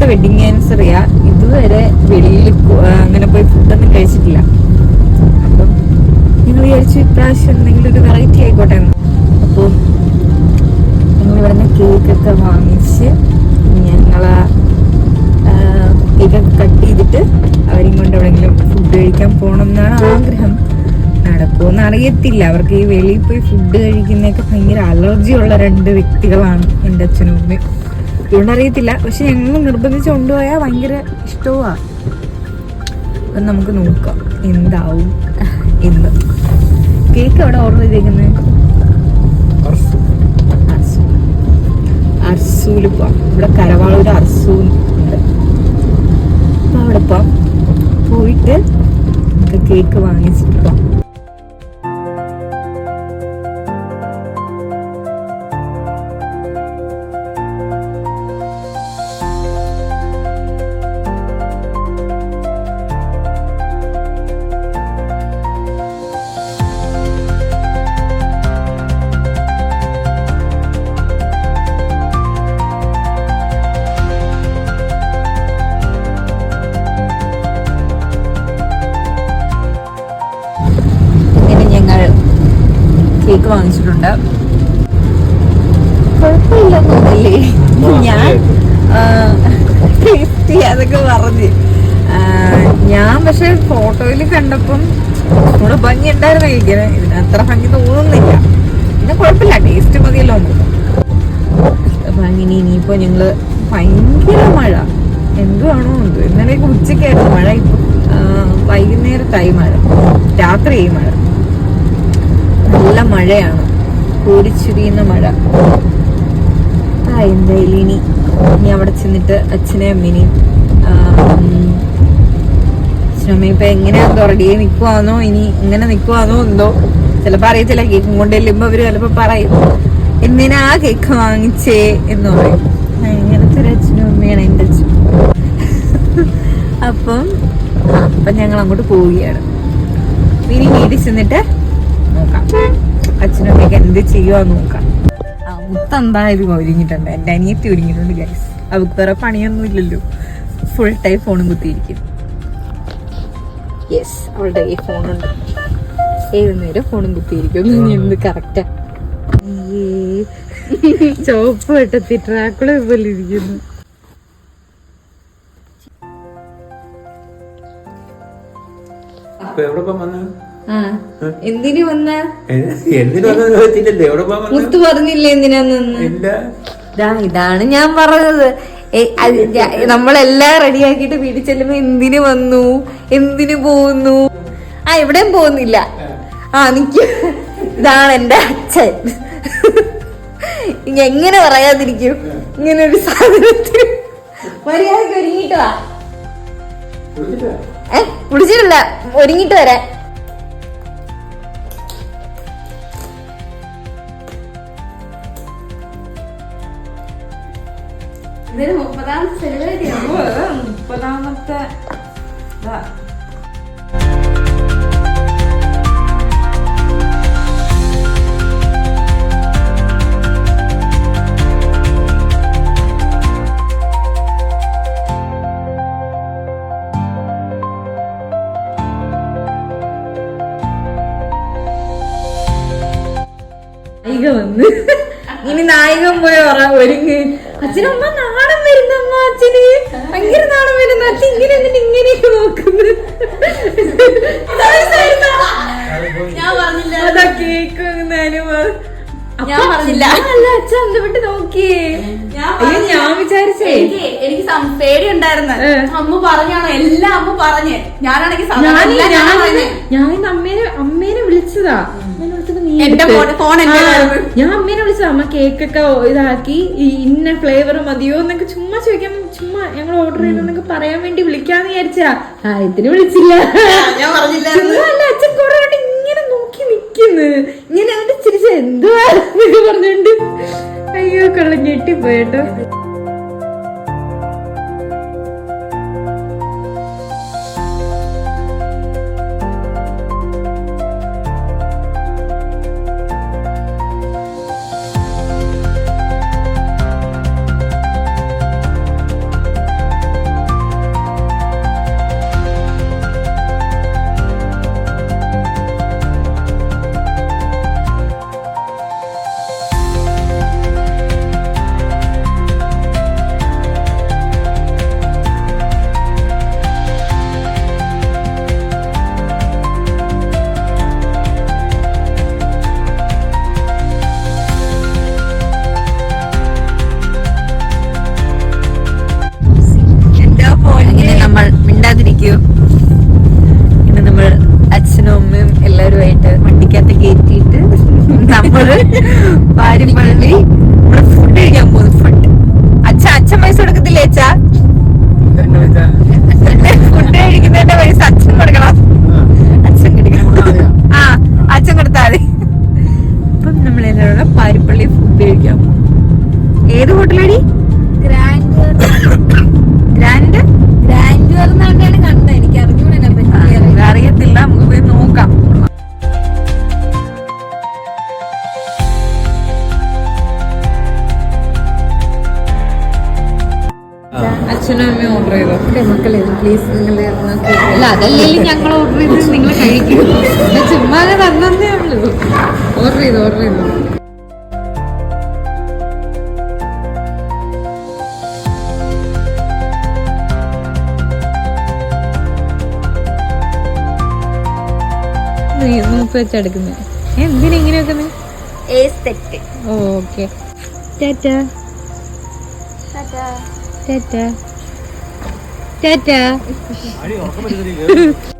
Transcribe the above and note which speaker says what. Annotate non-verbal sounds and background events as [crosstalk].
Speaker 1: മുപ്പതാമത്തെ വെഡിങ് ആനിവേഴ്സറിയാ ഇതുവരെ വെളിയിൽ അങ്ങനെ പോയി ഫുഡൊന്നും കഴിച്ചിട്ടില്ല. അപ്പം ഞങ്ങൾ വിചാരിച്ചു ഇപ്രാവശ്യം എന്തെങ്കിലും ഒരു വെറൈറ്റി ആയിക്കോട്ടെ അപ്പോൾ ഞങ്ങൾ ഇവിടുന്ന് കേക്കൊക്കെ വാങ്ങിച്ച് ഞങ്ങളെ കേക്കൊക്കെ കട്ട് ചെയ്തിട്ട് അവരെയും കൊണ്ട് എവിടെയെങ്കിലും ഫുഡ് കഴിക്കാൻ പോകണം എന്നാണ് ആഗ്രഹം. നടക്കുമെന്ന് അറിയത്തില്ല. അവർക്ക് ഈ വെളിയിൽ പോയി ഫുഡ് കഴിക്കുന്നതൊക്കെ ഭയങ്കര അലർജി ഉള്ള രണ്ട് വ്യക്തികളാണ് എന്റെ അച്ഛനും അമ്മയും. അതുകൊണ്ട് അറിയത്തില്ല. പക്ഷെ ഞങ്ങൾ നിർബന്ധിച്ച് കൊണ്ടുപോയാൽ ഭയങ്കര ഇഷ്ടവുമാണ് അപ്പം നമുക്ക് നോക്കാം. എന്താവും? എന്ന് കേക്ക് അവിടെ ഓർഡർ ചെയ്തേക്കുന്നത് അർസു അർസൂൽ പോവാം. ഇവിടെ കരവാളൂർ അർസൂ അപ്പൊ അവിടെ പോവാം. പോയിട്ട് നമുക്ക് കേക്ക് വാങ്ങിച്ചിട്ട് പോവാം. വാങ്ങിച്ചിട്ടുണ്ട്. ഞാൻ അതൊക്കെ പറഞ്ഞ്. ഞാൻ പക്ഷെ ഫോട്ടോയിൽ കണ്ടപ്പം കൂടെ ഭംഗി ഉണ്ടായിരുന്നു കഴിക്കാൻ ഇതിന് അത്ര ഭംഗി തോന്നുന്നില്ല. പിന്നെ കുഴപ്പമില്ല ടേസ്റ്റ് മതിയല്ലോ അങ്ങനെ ഇനിയിപ്പോ ഞങ്ങൾ ഭയങ്കര മഴ. എന്തുവാണോ എന്ത് ഇന്നലെയൊക്കെ ഉച്ചയ്ക്കായിരുന്നു മഴ ഇപ്പൊ വൈകുന്നേരത്തായി മഴ. രാത്രിയായി മഴ. നല്ല മഴയാണ്. കൂടിച്ചുരിയുന്ന മഴ. ആ എന്തായാലും ഇനി ഇനി അവിടെ ചെന്നിട്ട് അച്ഛനെ അമ്മേനെയും ഇപ്പൊ എങ്ങനെയാ തുടങ്ങിയേ നിക്കുവാന്നോ? ഇനി ഇങ്ങനെ നിക്കുവാന്നോ എന്തോ? ചിലപ്പോ അറിയത്തില്ല കേക്കും കൊണ്ട് ചെല്ലുമ്പോ അവർ ചിലപ്പോ പറയും എന്തിനാ കേക്ക് വാങ്ങിച്ചേ? എന്ന് പറയും. അങ്ങനത്തെ ഒരു അച്ഛനും അമ്മയാണ് എന്റെ അച്ഛൻ. അപ്പം അപ്പൊ ഞങ്ങൾ അങ്ങോട്ട് പോവുകയാണ്. ഇനി വീട്ടിൽ ചെന്നിട്ട് എന്ത് ചെയ്യുക നോക്കാം. മുത്ത എന്തായാലും ഒരുങ്ങിയിട്ടുണ്ട്? എന്റെ അനിയത്തി ഒരുങ്ങിയിട്ടുണ്ട് ഗൈസ് അവൾക്ക് വേറെ പണിയൊന്നും ഇല്ലല്ലോ. ഫുൾ ടൈം ഫോണും കുത്തിയിരിക്കും യെസ് അവളുടെ ഈ ഫോണുണ്ട് ഏത് നേരം ഫോണും കുത്തിയിരിക്കും എന്ത് കറക്റ്റാ ചോപ്പ് വെട്ടത്തി ട്രാക്കുള പോലെ ഇരിക്കുന്നു.
Speaker 2: എവിടെ
Speaker 1: എന്തിനു വന്ന?
Speaker 2: എന്തിനു വന്നു ചോദിച്ചില്ലല്ലേ എവിടെ
Speaker 1: മുത്ത് പറഞ്ഞില്ലേ എന്തിനാന്ന് ഇതാ ഇതാണ് ഞാൻ പറഞ്ഞത്. നമ്മളെല്ലാം റെഡി ആക്കിട്ട് നമ്മളെല്ലാം റെഡിയാക്കിയിട്ട് വീട്ടിൽ ചെല്ലുമ്പോ എന്തിനു വന്നു? എന്തിനു പോകുന്നു ആ എവിടെയും പോകുന്നില്ല. ആ നിക്ക്. ഇതാണ് എന്റെ അച്ഛൻ. എങ്ങനെ പറയാതിരിക്കും? ഇങ്ങനെ ഒരു സാധനത്തിന്. മര്യാദയ്ക്ക് ഒരുങ്ങിട്ട് വാ. ഏ വിളിച്ചിട്ടില്ല ഒരുങ്ങിട്ട് വരാൻ ഇതിന് മുപ്പതാമത്തെ സെലിബ്രേറ്റ് മുപ്പതാമത്തെ നായിക വന്ന്. ഇനി നായികൻ പോയി പറ ഒരുങ്ങ്. അച്ഛനമ്മ നാണം വരുന്ന അമ്മ അച്ഛന് ഭയങ്കര നാണം വരുന്ന അച്ഛൻ ഇങ്ങനെ എന്നിട്ട് ഇങ്ങനെയൊക്കെ നോക്കുന്നു
Speaker 3: ഞാൻ പറഞ്ഞില്ല.
Speaker 1: അതാ കേക്ക് വാങ്ങുന്നാലും
Speaker 3: ഞാൻ പറഞ്ഞില്ല.
Speaker 1: അല്ല അച്ഛൻ എന്തുവിട്ട് നോക്കിയേ.
Speaker 3: ഞാൻ
Speaker 1: അയ്യോ ഞാൻ വിചാരിച്ചേ.
Speaker 3: എനിക്ക് എനിക്ക് സം- പേടിയുണ്ടായിരുന്നു
Speaker 1: ഏ.
Speaker 3: അമ്മ പറഞ്ഞാണോ? എല്ലാം അമ്മ പറഞ്ഞ്. ഞാനാണെങ്കിൽ
Speaker 1: ഞാൻ
Speaker 3: സാധാരണ എല്ലാം ഞാൻ
Speaker 1: ഞാൻ ഞാൻ അമ്മേനെ അമ്മേനെ വിളിച്ചതാ. നീ
Speaker 3: എന്റെ
Speaker 1: എടുത്ത്.
Speaker 3: ഫോൺ- ഫോൺ എന്റെ
Speaker 1: ആ. ഞാൻ അമ്മേനെ വിളിച്ചതാ. അമ്മ കേക്കൊക്കെ ഇതാക്കി. ഈ ഇന്ന ഫ്ലേവർ മതിയോ എന്നൊക്കെ ചുമ്മാ ചോദിക്കാൻ ചുമ്മാ ഞങ്ങൾ ഓർഡർ ചെയ്തെന്നൊക്കെ പറയാൻ വേണ്ടി വിളിക്കാന്ന് വിചാരിച്ചാ ഇതിന് വിളിച്ചില്ല.
Speaker 3: ഞാൻ പറഞ്ഞില്ല
Speaker 1: ചുമ്മാ അല്ല അച്ഛൻ കുറെ വട്ടം ഇങ്ങനെ നോക്കി നിക്കുന്നു. ഇങ്ങനെ എന്നിട്ട് എന്തുവാ പറഞ്ഞിട്ടുണ്ട് അയ്യോ കൊള്ള ഞെട്ടിപ്പോയേട്ടോ പാരിപ്പള്ളി ഇവിടെ ഫുഡ് കഴിക്കാൻ പോകുന്നു ഫുഡ് അച്ഛ അച്ഛൻ പൈസ കൊടുക്കത്തില്ലേ അച്ഛാ? അച്ഛനും അമ്മയും ഓർഡർ ചെയ്തോ?
Speaker 4: മക്കളെ പ്ലീസ് നിങ്ങൾ
Speaker 1: അല്ല അതല്ലെങ്കിൽ ഞങ്ങൾ ഓർഡർ ചെയ്ത് നിങ്ങൾ കഴിക്കും. ചുമ്മാ തന്നേ ഉള്ളൂ. ഓർഡർ ചെയ്തു ഓർഡർ ചെയ്തു? മൂപ്പ് വെച്ചെടുക്കുന്നത് എന്തിനാ ഇങ്ങനെ വെക്കുന്നത്
Speaker 4: ഏസ്തെറ്റ്
Speaker 1: ഓക്കെ. ടാറ്റ. Tata tata [laughs]